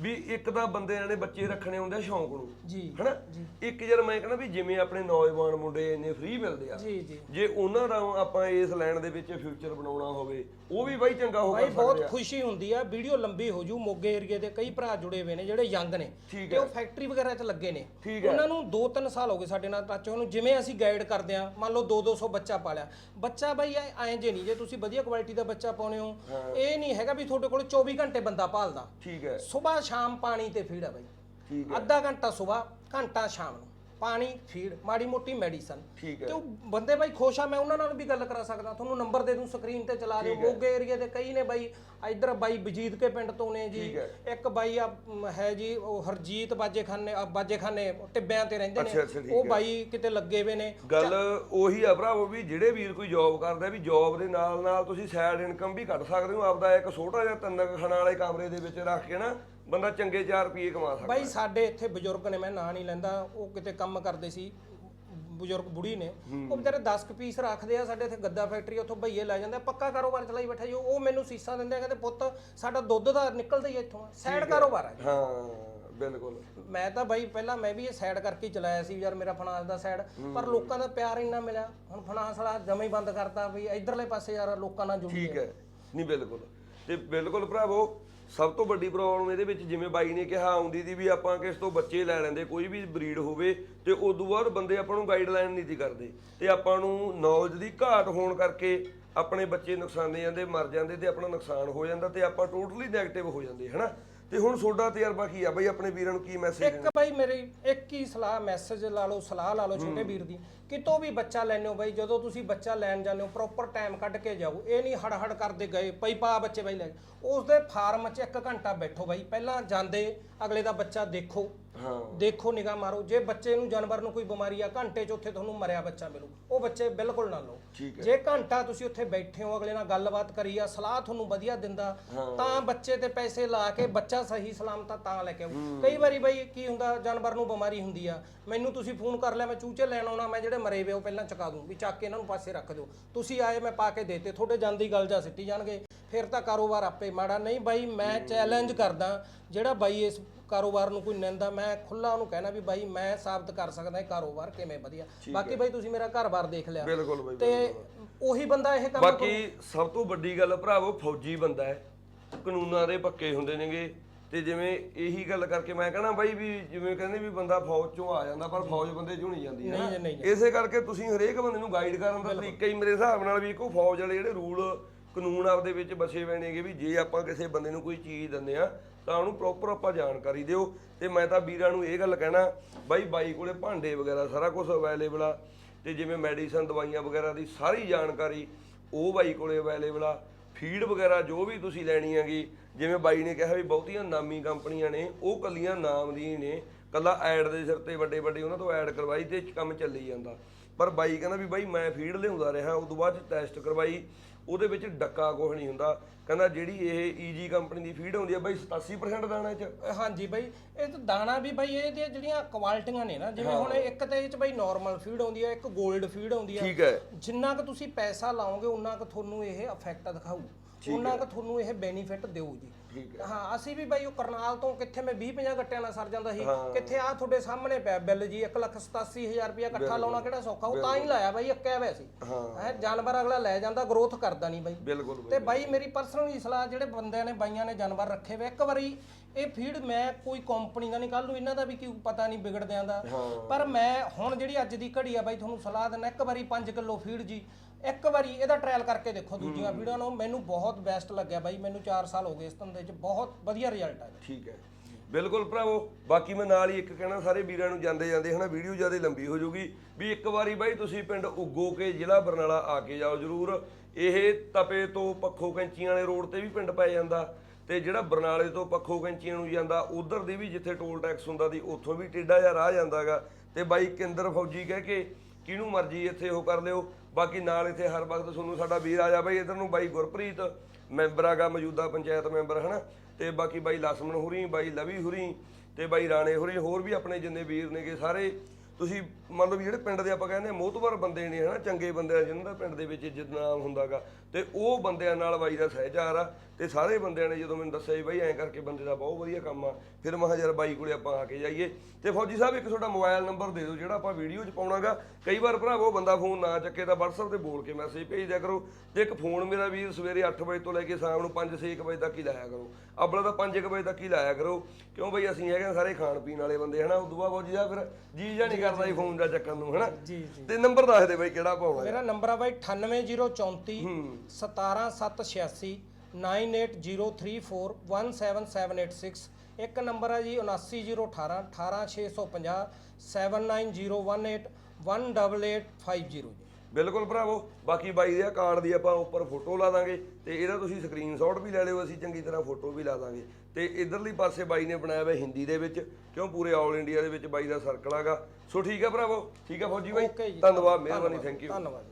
ਵੀ ਇੱਕ ਤਾਂ ਬੰਦਿਆਂ ਨੇ ਬੱਚੇ ਰੱਖਣੇ ਹੁੰਦੇ ਆ ਸ਼ੌਂਕ ਨੂੰ। ਜੀ ਹਨਾ? ਇੱਕ ਯਾਰ ਮੈਂ ਕਹਿੰਦਾ ਵੀ ਜਿਵੇਂ ਆਪਣੇ ਨੌਜਵਾਨ ਮੁੰਡੇ ਇੰਨੇ ਫ੍ਰੀ ਮਿਲਦੇ ਆ ਜੀ ਜੀ। ਜੇ ਉਹਨਾਂ ਦਾ ਆਪਾਂ ਇਸ ਲਾਈਨ ਦੇ ਵਿੱਚ ਫਿਊਚਰ ਬਣਾਉਣਾ ਹੋਵੇ ਉਹ ਵੀ ਬਾਈ ਚੰਗਾ ਹੋ ਬਾਈ ਕਰ ਬਹੁਤ ਖੁਸ਼ੀ ਹੁੰਦੀ ਆ ਵੀਡੀਓ ਲੰਬੀ ਹੋ ਜੂ ਮੋਗੇ ਏਰੀਏ ਦੇ ਕਈ ਭਰਾ ਜੁੜੇ ਹੋਏ ਨੇ ਜਿਹੜੇ ਯੰਗ ਨੇ ਤੇ ਉਹ ਫੈਕਟਰੀ ਵਗੈਰਾ 'ਚ ਲੱਗੇ ਨੇ। ਉਹਨਾਂ ਨੂੰ 2-3 ਸਾਲ ਹੋ ਗਏ ਸਾਡੇ ਨਾਲ ਟੱਚ ਉਹਨੂੰ ਜਿਵੇਂ ਅਸੀਂ ਗਾਈਡ ਕਰਦੇ ਆ ਮੰਨ ਲਓ 2-200 ਬੱਚਾ ਪਾਲਿਆ। ਬੱਚਾ ਬਾਈ ਐ ਜੇ ਨਹੀਂ ਜੇ ਤੁਸੀਂ ਵਧੀਆ ਕੁਆਲਿਟੀ ਦਾ ਬੱਚਾ ਪਾਉਨੇ ਹੋ ਇਹ ਨਹੀਂ ਹੈਗਾ ਵੀ ਤੁਹਾਡੇ ਕੋਲ 24 ਘੰਟੇ ਬੰਦਾ ਪਾਲਦਾ। ਠੀਕ ਹੈ। ਸਵੇਰ ਸ਼ਾਮ ਪਾਣੀ ਤੇ ਫੀਡ ਆ ਬਾਈ। ਠੀਕ ਅੱਧਾ ਘੰਟਾ ਸਵੇਰ ਘੰਟਾ ਸ਼ਾਮ ਨੂੰ। ਪਾਣੀ ਫੀਡ ਮਾੜੀ ਮੋਟੀ ਮੈਡੀਸਨ। ਠੀਕ ਤੇ ਹੈ ਉਹ ਬੰਦੇ ਬਾਈ ਖੁਸ਼ ਆ ਮੈਂ ਉਹਨਾਂ ਨਾਲ ਵੀ ਗੱਲ ਕਰਾ ਸਕਦਾ। ਤੁਹਾਨੂੰ ਨੰਬਰ ਦੇ ਦੂੰ ਸਕਰੀਨ ਤੇ ਚਲਾ ਦਿਓ। ਮੋਗੇ ਏਰੀਆ ਦੇ ਕਈ ਨੇ ਬਾਈ। ਇਧਰ ਬਾਈ ਬਜੀਤ ਕੇ ਪਿੰਡ ਤੋਂ ਨੇ ਜੀ। ਠੀਕ ਹੈ। ਇੱਕ ਬਾਈ ਆ ਮ, ਹੈ ਜੀ ਉਹ ਹਰਜੀਤ ਬਾਜੇਖਾਨੇ ਆ ਬਾਜੇਖਾਨੇ ਟਿੱਬਿਆਂ ਤੇ ਰਹਿੰਦੇ ਅੱਛਾ, ਅੱਛਾ, ਨੇ ਠੀਕ ਉਹ ਹੈ। ਬਾਈ ਕਿਤੇ ਲੱਗੇ ਹੋਏ ਨੇ। ਗੱਲ ਉਹੀ ਆ ਭਰਾਵੋ ਵੀ ਜਿਹੜੇ ਵੀਰ ਕੋਈ ਜੌਬ ਕਰਦਾ ਵੀ ਜੌਬ ਦੇ ਨਾਲ ਨਾਲ ਤੁਸੀਂ ਸਾਈਡ ਇਨਕਮ ਵੀ ਕੱਢ ਸਕਦੇ ਹੋ। ਆਪਦਾ ਇੱਕ ਛੋਟਾ ਜਿਹਾ ਤਿੰਨ ਕੁ ਖਾਣਾ ਵਾਲੇ ਕਮਰੇ ਦੇ ਵਿੱਚ ਰੱਖ ਕੇ ਨਾ ਬੰਦਾ ਚੰਗੇ 4 ਰੁਪਏ ਕਮਾ ਸਕਦਾ ਬਾਈ ਸਾਡੇ ਇੱਥੇ ਬਜ਼ੁਰਗ ਨੇ ਮੈਂ ਨਾਂ ਨਹੀਂ ਲੈਂਦਾ ਉਹ ਕਿਤੇ ਕੰਮ ਕਰਦੇ ਸੀ ਬਜ਼ੁਰਗ ਬੁੜੀ ਨੇ ਉਹ ਵਿਚਾਰੇ 10 ਕੁ ਪੀਸ ਰੱਖਦੇ ਆ ਸਾਡੇ ਇੱਥੇ ਗੱਦਾ ਫੈਕਟਰੀ ਉੱਥੋਂ ਭਈਏ ਲੈ ਜਾਂਦੇ ਆ ਪੱਕਾ ਕਾਰੋਬਾਰ ਚਲਾਈ ਬੈਠਾ ਜੀ ਉਹ ਮੈਨੂੰ ਸੀਸਾਂ ਦਿੰਦੇ ਆ ਕਹਿੰਦੇ ਪੁੱਤ ਸਾਡਾ ਦੁੱਧ ਦਾ ਨਿਕਲਦਾ ਹੀ ਆ ਇੱਥੋਂ ਸਾਈਡ ਕਾਰੋਬਾਰ ਆ ਜੀ। ਹਾਂ ਬਿਲਕੁਲ। ਮੈਂ ਤਾਂ ਬਾਈ ਪਹਿਲਾਂ ਮੈਂ ਵੀ ਇਹ ਸਾਈਡ ਕਰਕੇ ਹੀ ਚਲਾਇਆ ਸੀ ਯਾਰ ਮੇਰਾ ਫਾਈਨਾਂਸ ਦਾ ਸਾਈਡ ਪਰ ਲੋਕਾਂ ਦਾ ਪਿਆਰ ਇੰਨਾ ਮਿਲਿਆ ਹੁਣ ਫਾਈਨਾਂਸ ਵਾਲਾ ਜਮਾ ਹੀ ਬੰਦ ਕਰਤਾ ਵੀ ਇਧਰਲੇ ਪਾਸੇ ਯਾਰ ਲੋਕਾਂ ਨਾਲ ਜੁੜੀ ਠੀਕ ਹੈ। ਨਹੀਂ ਬਿਲਕੁਲ। ਤੇ ਬਿਲਕੁਲ ਭਰਾਵੋ ਸਭ ਤੋਂ ਵੱਡੀ ਪ੍ਰੋਬਲਮ ਇਹਦੇ ਵਿੱਚ ਜਿਵੇਂ ਬਾਈ ਨੇ ਕਿਹਾ, ਆਉਂਦੀ ਦੀ ਵੀ ਆਪਾਂ ਕਿਸ ਤੋਂ ਬੱਚੇ ਲੈ ਲੈਂਦੇ, ਕੋਈ ਵੀ ਬਰੀਡ ਹੋਵੇ ਤੇ ਉਦੋਂ ਬਾਅਦ ਬੰਦੇ ਆਪਾਂ ਨੂੰ ਗਾਈਡਲਾਈਨ ਨਹੀਂ ਦੀ ਕਰਦੇ ਤੇ ਆਪਾਂ ਨੂੰ ਨੌਲੇਜ ਦੀ ਘਾਟ ਹੋਣ ਕਰਕੇ ਆਪਣੇ ਬੱਚੇ ਨੁਕਸਾਨੇ ਜਾਂਦੇ, ਮਰ ਜਾਂਦੇ ਤੇ ਆਪਣਾ ਨੁਕਸਾਨ ਹੋ ਜਾਂਦਾ ਤੇ ਆਪਾਂ ਟੋਟਲੀ ਨੈਗੇਟਿਵ ਹੋ ਜਾਂਦੇ, ਹਨਾ? ਤੇ ਹੁਣ ਤੁਹਾਡਾ ਤਜਰਬਾ ਕੀ ਆ? ਬਾਈ ਆਪਣੇ ਵੀਰਾਂ ਨੂੰ ਕੀ ਮੈਸੇਜ ਇੱਕ ਬਾਈ ਮੇਰੀ ਇੱਕ ਹੀ ਸਲਾਹ ਮੈਸੇਜ ਲਾ ਲਓ ਸਲਾਹ ਲਾ ਲਓ ਛੋਟੇ ਵੀਰ ਦੀ। ਕਿਤੋਂ ਵੀ ਬੱਚਾ ਲੈਣੇ ਹੋ ਬਾਈ ਜਦੋਂ ਤੁਸੀਂ ਬੱਚਾ ਲੈਣ ਜਾਂਦੇ ਹੋ ਪ੍ਰੋਪਰ ਟਾਈਮ ਕੱਢ ਕੇ ਜਾਓ। ਇਹ ਨਹੀਂ ਹੜ ਹੜ ਕਰਦੇ ਗਏ ਪਈ ਪਾ ਬੱਚੇ ਬਾਈ ਲੈ। ਉਸ ਦੇ ਫਾਰਮ 'ਚ ਇੱਕ ਘੰਟਾ ਬੈਠੋ ਬਾਈ। ਪਹਿਲਾਂ ਜਾਂਦੇ ਅਗਲੇ ਦਾ ਬੱਚਾ ਦੇਖੋ। ਹਾਂ। ਦੇਖੋ ਨਿਗਾਹ ਮਾਰੋ ਜੇ ਬੱਚੇ ਨੂੰ ਜਾਨਵਰ ਨੂੰ ਕੋਈ ਬਿਮਾਰੀ ਆ ਘੰਟੇ 'ਚ ਉੱਥੇ ਤੁਹਾਨੂੰ ਮਰਿਆ ਬੱਚਾ ਮਿਲੂ। ਉਹ ਬੱਚੇ ਬਿਲਕੁਲ ਨਾ ਲਓ। ਠੀਕ ਹੈ। ਜੇ ਘੰਟਾ ਤੁਸੀਂ ਉੱਥੇ ਬੈਠੇ ਹੋ ਅਗਲੇ ਨਾਲ ਗੱਲਬਾਤ ਕਰੀ ਆ ਸਲਾਹ ਤੁਹਾਨੂੰ ਵਧੀਆ ਦਿੰਦਾ ਤਾਂ ਬੱਚੇ ਤੇ ਪੈਸੇ ਲਾ ਕੇ ਬੱਚਾ ਸਹੀ ਸਲਾਮਤ ਆ ਤਾਂ ਲੈ ਕੇ ਆਓ ਕਈ ਵਾਰੀ ਬਈ ਕੀ ਹੁੰਦਾ ਜਾਨਵਰ ਨੂੰ ਬਿਮਾਰੀ ਹੁੰਦੀ ਆ। ਮੈਨੂੰ ਤੁਸੀਂ ਫੋਨ ਕਰ ਲਿਆ ਮੈਂ ਚੂਚੇ ਲੈਣ ਆਉਣਾ ਮੈਂ ਜਿਹੜੇ ਮਰੇ ਵੇ ਉਹ ਪਹਿਲਾਂ ਚਕਾ ਦੂੰ ਵੀ ਚੱਕ ਕੇ ਇਹਨਾਂ ਨੂੰ ਪਾਸੇ ਰੱਖ ਦਿਓ। ਤੁਸੀਂ ਆਏ ਮੈਂ ਪਾ ਕੇ ਦੇਤੇ ਤੁਹਾਡੇ ਜਾਂਦੀ ਗੱਲ ਜਾਂ ਸਿੱਟੀ ਜਾਣਗੇ। ਫਿਰ ਤਾਂ ਕਾਰੋਬਾਰ ਆਪੇ ਮਾੜਾ। ਨਹੀਂ ਬਾਈ ਮੈਂ ਚੈਲੰਜ ਕਰਦਾ ਜਿਹੜਾ ਬਾਈ ਇਸ ਕਾਰੋਬਾਰ ਨੂੰ ਕੋਈ ਨਿੰਦਾ ਮੈਂ ਖੁੱਲਾ ਉਹਨੂੰ ਕਹਿਣਾ ਵੀ ਬਾਈ ਮੈਂ ਸਾਬਤ ਕਰ ਸਕਦਾ ਇਹ ਕਾਰੋਬਾਰ ਕਿਵੇਂ ਵਧੀਆ। ਬਾਕੀ ਬਾਈ ਤੁਸੀਂ ਮੇਰਾ ਘਰ-ਬਾਰ ਦੇਖ ਲਿਆ। ਬਿਲਕੁਲ ਬਾਈ ਤੇ ਉਹੀ ਬੰਦਾ ਇਹ ਕੰਮ ਬਾਕੀ ਸਭ ਤੋਂ ਵੱਡੀ ਗੱਲ ਭਰਾਵੋ ਫੌਜੀ ਬੰਦਾ ਹੈ। ਕਾਨੂੰਨਾਂ ਦੇ ਪੱਕੇ ਹੁੰਦੇ ਨੇਗੇ। ਤੇ ਜਿਵੇਂ ਇਹੀ ਗੱਲ ਕਰਕੇ ਮੈਂ ਕਹਣਾ ਬਾਈ ਵੀ ਜਿਵੇਂ ਕਹਿੰਦੇ ਵੀ ਬੰਦਾ ਫੌਜ ਚੋਂ ਆ ਜਾਂਦਾ ਪਰ ਫੌਜ ਬੰਦੇ ਚੋਂ ਨਹੀਂ ਜਾਂਦੀ ਹੈ ਨਾ। ਇਸੇ ਕਰਕੇ ਤੁਸੀਂ ਹਰੇਕ ਬੰਦੇ ਨੂੰ ਗਾਈਡ ਕਰਨ ਦਾ ਤਰੀਕਾ ਹੀ ਮੇਰੇ ਹਿਸਾਬ ਨਾਲ ਵੀ ਇੱਕੋ ਫੌਜ ਵਾਲੇ ਜਿਹੜੇ ਰੂਲ ਕਾਨੂੰਨ ਆਪਦੇ ਵਿੱਚ ਬਸੇ ਹੋਏ ਨੇਗੇ ਵੀ ਜੇ ਆਪਾਂ ਕਿਸੇ ਬੰਦੇ ਨੂੰ ਕੋਈ ਚੀਜ਼ ਦਿੰਦੇ ਆ ਤਾਂ ਉਹਨੂੰ ਪ੍ਰੋਪਰ ਆਪਾਂ ਜਾਣਕਾਰੀ ਦਿਓ। ਤੇ ਮੈਂ ਤਾਂ ਵੀਰਾਂ ਨੂੰ ਇਹ ਗੱਲ ਕਹਿਣਾ, ਬਾਈ ਬਾਈ ਕੋਲੇ ਭਾਂਡੇ ਵਗੈਰਾ ਸਾਰਾ ਕੁਝ ਅਵੇਲੇਬਲ ਆ। ਤੇ ਜਿਵੇਂ ਮੈਡੀਸਨ ਦਵਾਈਆਂ ਵਗੈਰਾ ਦੀ ਸਾਰੀ ਜਾਣਕਾਰੀ ਉਹ ਬਾਈ ਕੋਲੇ ਅਵੇਲੇਬਲ ਆ। ਫੀਡ ਵਗੈਰਾ ਜੋ ਵੀ ਤੁਸੀਂ ਲੈਣੀ ਹੈਗੀ, ਜਿਵੇਂ ਬਾਈ ਨੇ ਕਿਹਾ ਵੀ ਬਹੁਤੀਆਂ ਨਾਮੀ ਕੰਪਨੀਆਂ ਨੇ, ਉਹ ਕੱਲੀਆਂ ਨਾਮ ਦੀ ਨੇ। ਕੱਲਾ ਐਡ ਦੇ ਸਿਰ ਤੇ ਵੱਡੇ ਵੱਡੇ ਉਹਨਾਂ ਤੋਂ ਐਡ ਕਰਵਾਈ ਤੇ ਕੰਮ ਚੱਲੀ ਜਾਂਦਾ। ਪਰ ਬਾਈ ਕਹਿੰਦਾ ਵੀ ਬਾਈ ਮੈਂ ਫੀਡ ਲਿਆਉਂਦਾ ਰਿਹਾ ਉਸ ਤੋਂ ਬਾਅਦ ਟੈਸਟ ਕਰਵਾਈ। ਉਹਦੇ ਵਿੱਚ ਡੱਕਾ ਕੁਛ ਨਹੀਂ ਹੁੰਦਾ। ਕਹਿੰਦਾ ਜਿਹੜੀ ਇਹ ਈਜੀ ਕੰਪਨੀ ਦੀ ਫੀਡ ਹੁੰਦੀ ਆ ਬਾਈ 87% ਦਾਣਾ ਚ। ਹਾਂਜੀ ਬਾਈ ਇਹ ਤਾਂ ਦਾਣਾ ਵੀ ਬਾਈ ਇਹਦੀਆਂ ਜਿਹੜੀਆਂ ਕੁਆਲਿਟੀਆਂ ਨੇ ਨਾ ਜਿਵੇਂ ਹੁਣ ਇੱਕ ਤਾਂ ਇਹ ਚ ਬਾਈ ਨਾਰਮਲ ਫੀਡ ਆਉਂਦੀ ਹੈ ਇੱਕ 골ਡ ਫੀਡ ਆਉਂਦੀ ਹੈ ਠੀਕ ਹੈ। ਜਿੰਨਾ ਕੁ ਤੁਸੀਂ ਪੈਸਾ ਲਾਓਗੇ ਉਨਾ ਕੁ ਤੁਹਾਨੂੰ ਇਹ ਇਫੈਕਟ ਦਿਖਾਊ। ਉਹਨਾਂ ਕੁ ਤੁਹਾਨੂੰ ਇਹ ਬੈਨੀਫਿਟ ਜੀ। ਠੀਕ ਹਾਂ। ਅਸੀਂ ਵੀ ਬਾਈ ਉਹ ਕਰਨਾਲ ਤੋਂ ਕਿੱਥੇ ਮੈਂ 20 50 ਗੱਟਿਆਂ ਨਾਲ ਸਰ ਜਾਂਦਾ ਸੀ। ਕਿੱਥੇ ਆ ਤੁਹਾਡੇ ਸਾਹਮਣੇ ਪਿਆ ਬਿੱਲ ਜੀ 187000 ਰੁਪਇਆ ਇਕੱਠਾ ਲਾਉਣਾ ਕਿਹੜਾ ਸੌਖਾ ਉਹ ਤਾਂ ਹੀ ਲਾਇਆ ਬਾਈ ਅੱਕਿਆ ਹੋਇਆ ਸੀ। ਹੈ। ਜਾਨਵਰ ਅਗਲਾ ਲੈ ਜਾਂਦਾ ਗਰੋਥ ਕਰਦਾ ਨਹੀਂ ਬਾਈ। ਬਿਲਕੁਲ ਤੇ ਬਾਈ ਮੇਰੀ ਪਰਸਨਲੀ ਸਲਾਹ ਜਿਹੜੇ ਬੰਦਿਆਂ ਨੇ ਬਾਈਆਂ ਨੇ ਜਾਨਵਰ ਰੱਖੇ ਵੇ ਇੱਕ ਵਾਰੀ ਇਹ ਫੀਡ ਮੈਂ ਕੋਈ ਕੰਪਨੀ ਦਾ ਨਹੀਂ ਕੱਲ ਨੂੰ ਇਹਨਾਂ ਦਾ ਵੀ ਕੀ ਪਤਾ ਨਹੀਂ ਵਿਗੜਦਿਆਂ ਦਾ। ਪਰ ਮੈਂ ਹੁਣ ਜਿਹੜੀ ਅੱਜ ਦੀ ਘੜੀ ਆ ਬਾਈ ਤੁਹਾਨੂੰ ਸਲਾਹ ਦਿੰਦਾ ਇੱਕ ਵਾਰੀ 5 ਕਿਲੋ ਫੀਡ ਜੀ। ਇੱਕ ਵਾਰੀ ਇਹਦਾ ਟ੍ਰਾਇਲ ਕਰਕੇ ਦੇਖੋ ਦੂਜੀਆਂ ਫੀਡਾਂ ਨੂੰ। ਮੈਨੂੰ ਬਹੁਤ ਬੈਸਟ ਲੱਗਿਆ ਬਾਈ। ਮੈਨੂੰ 4 ਸਾਲ ਹੋ ਗਏ ਇਸ ਧੰਦੇ 'ਚ। ਬਹੁਤ ਵਧੀਆ ਰਿਜ਼ਲਟ ਆ ਠੀਕ ਹੈ। ਬਿਲਕੁਲ ਭਰਾਵੋ ਬਾਕੀ ਮੈਂ ਨਾਲ ਹੀ ਇੱਕ ਕਹਿਣਾ ਸਾਰੇ ਵੀਰਾਂ ਨੂੰ ਜਾਂਦੇ ਜਾਂਦੇ ਹਨਾ ਵੀਡੀਓ ਜ਼ਿਆਦਾ ਲੰਬੀ ਹੋ ਜਾਊਗੀ। ਵੀ ਇੱਕ ਵਾਰੀ ਬਾਈ ਤੁਸੀਂ ਪਿੰਡ ਉਗੋ ਕੇ ਜ਼ਿਲ੍ਹਾ ਬਰਨਾਲਾ ਆ ਕੇ ਜਾਓ ਜਰੂਰ। ਇਹ ਤਪੇ ਤੋਂ ਪੱਖੋ ਕੈਂਚੀਆਂ ਵਾਲੇ ਰੋਡ ਤੇ ਵੀ ਪਿੰਡ ਪੈ ਜਾਂਦਾ ਤੇ ਜਿਹੜਾ ਬਰਨਾਲੇ ਤੋਂ ਪੱਖੋ ਕੈਂਚੀਆਂ ਨੂੰ ਜਾਂਦਾ ਉਧਰ ਦੀ ਵੀ ਜਿੱਥੇ ਟੋਲ ਟੈਕਸ ਹੁੰਦਾ ਦੀ ਉੱਥੋਂ ਵੀ ਟੇਡਾ ਜਿਹਾ ਰਾਹ ਜਾਂਦਾਗਾ। ਤੇ ਬਾਈ ਕੇਂਦਰ ਫੌਜੀ ਕਹਿ ਕੇ ਕਿਹਨੂੰ ਮਰਜ਼ੀ ਇੱਥੇ ਉਹ ਕਰ ਲਿਓ। ਬਾਕੀ ਨਾਲ ਇੱਥੇ ਹਰ ਵਕਤ ਤੁਹਾਨੂੰ ਸਾਡਾ ਵੀਰ ਆ ਜਾ ਬਾਈ, ਇਧਰ ਨੂੰ ਬਾਈ ਗੁਰਪ੍ਰੀਤ, ਮੈਂਬਰ ਆਗਾ ਮੌਜੂਦਾ ਪੰਚਾਇਤ ਮੈਂਬਰ, ਹਨਾ? ਤੇ ਬਾਕੀ ਬਾਈ ਲਸਮਣ ਹੁਰੀ, ਬਾਈ ਲਵੀ ਹੁਰੀ ਤੇ ਬਾਈ ਰਾਣੇ ਹੁਰੀ, ਹੋਰ ਵੀ ਆਪਣੇ ਜਿੰਨੇ ਵੀਰ ਨੇਗੇ ਸਾਰੇ। ਤੁਸੀਂ ਮਤਲਬ ਜਿਹੜੇ ਪਿੰਡ ਦੇ ਆਪਾਂ ਕਹਿੰਦੇ ਆ ਮੋਤਬਰ ਬੰਦੇ ਨੇ ਹਨਾ, ਚੰਗੇ ਬੰਦੇ ਆ ਜਿਨ੍ਹਾਂ ਦਾ ਪਿੰਡ ਦੇ ਵਿੱਚ ਇੱਜ਼ਤ ਨਾਮ ਹੁੰਦਾਗਾ, ਤੇ ਉਹ ਬੰਦਿਆਂ ਨਾਲ ਬਾਈ ਦਾ ਸਹਿਜਾਰ ਆ, ਤੇ ਸਾਰੇ ਬੰਦਿਆਂ ਨੇ ਜਦੋਂ ਮੈਨੂੰ ਦੱਸਿਆ ਵੀ ਬਾਈ, ਐਂ ਕਰਕੇ ਬੰਦੇ ਦਾ ਬਹੁਤ ਵਧੀਆ ਕੰਮ ਆ, ਫਿਰ ਮੈਂ ਯਾਰ ਬਾਈ ਕੋਲੇ ਆਪਾਂ ਆ ਕੇ ਜਾਈਏ। ਤੇ ਫੌਜੀ ਸਾਹਿਬ, ਇੱਕ ਤੁਹਾਡਾ ਮੋਬਾਈਲ ਨੰਬਰ ਦੇ ਦਿਓ, ਜਿਹੜਾ ਆਪਾਂ ਵੀਡੀਓ 'ਚ ਪਾਉਣਾਗਾ। ਕਈ ਵਾਰ ਭਰਾਵੋ, ਬੰਦਾ ਫੋਨ ਨਾ ਚੱਕੇ ਤਾਂ WhatsApp ਤੇ ਬੋਲ ਕੇ ਮੈਸੇਜ ਭੇਜ ਦਿਆ ਕਰੋ। ਤੇ ਇੱਕ ਫੋਨ ਮੇਰਾ ਵੀਰ ਸਵੇਰੇ 8 ਵਜੇ ਤੋਂ ਲੈ ਕੇ ਸ਼ਾਮ ਨੂੰ 5-6 ਵਜੇ ਤੱਕ ਹੀ ਲਾਇਆ ਕਰੋ। ਅਬਲਾ ਤਾਂ 5 ਵਜੇ ਤੱਕ ਹੀ ਲਾਇਆ ਕਰੋ। ਕਿਉਂ ਬਈ, ਅਸੀਂ ਹੈਗੇ ਆ ਸਾਰੇ ਖਾਣ ਪੀਣ ਵਾਲੇ ਬੰਦੇ, ਹਨਾ? ਉਦੋਂ ਬਾਅਦ ਫੌਜੀ ਸਾਹਿਬ ਫਿਰ ਜੀ ਜਾਂ ਨਹੀਂ ਕਰਦਾ ਜੀ ਫੋਨ ਦਾ ਚੱਕਣ ਨੂੰ ਹਨਾ? ਜੀ ਜੀ। ਤੇ ਨੰਬਰ ਦੱਸ ਦੇ ਬਈ ਕਿਹੜਾ ਪਾਉਣਾ ਮੇਰਾ ਨੰਬਰ ਆ ਬਾਈ 98034 17786 9803417786 ਇੱਕ ਨੰਬਰ ਹੈ ਜੀ 79018 18650 790181 18850 ਜੀ। ਬਿਲਕੁਲ ਭਰਾਵੋ ਬਾਕੀ ਬਾਈ ਦੇ ਕਾਰਡ ਦੀ ਆਪਾਂ ਉੱਪਰ ਫੋਟੋ ਲਾ ਦਾਂਗੇ ਤੇ ਇਹਦਾ ਤੁਸੀਂ ਸਕਰੀਨਸ਼ਾਟ ਵੀ ਲੈ ਲਿਓ ਅਸੀਂ ਚੰਗੀ ਤਰ੍ਹਾਂ ਫੋਟੋ ਵੀ ਲਾ ਦਾਂਗੇ। ਤੇ ਇਧਰਲੀ ਪਾਸੇ ਬਾਈ ਨੇ ਬਣਾਇਆ ਹੋਇਆ ਹਿੰਦੀ ਦੇ ਵਿੱਚ ਕਿਉਂ ਪੂਰੇ ਆਲ ਇੰਡੀਆ ਦੇ ਵਿੱਚ ਬਾਈ ਦਾ ਸਰਕਲ ਹੈਗਾ ਸੋ ਠੀਕ ਹੈ ਭਰਾਵੋ ਠੀਕ ਹੈ ਫੌਜੀ ਬਾਈ? ਧੰਨਵਾਦ ਮਿਹਰਬਾਨੀ ਥੈਂਕ ਯੂ ਧੰਨਵਾਦ।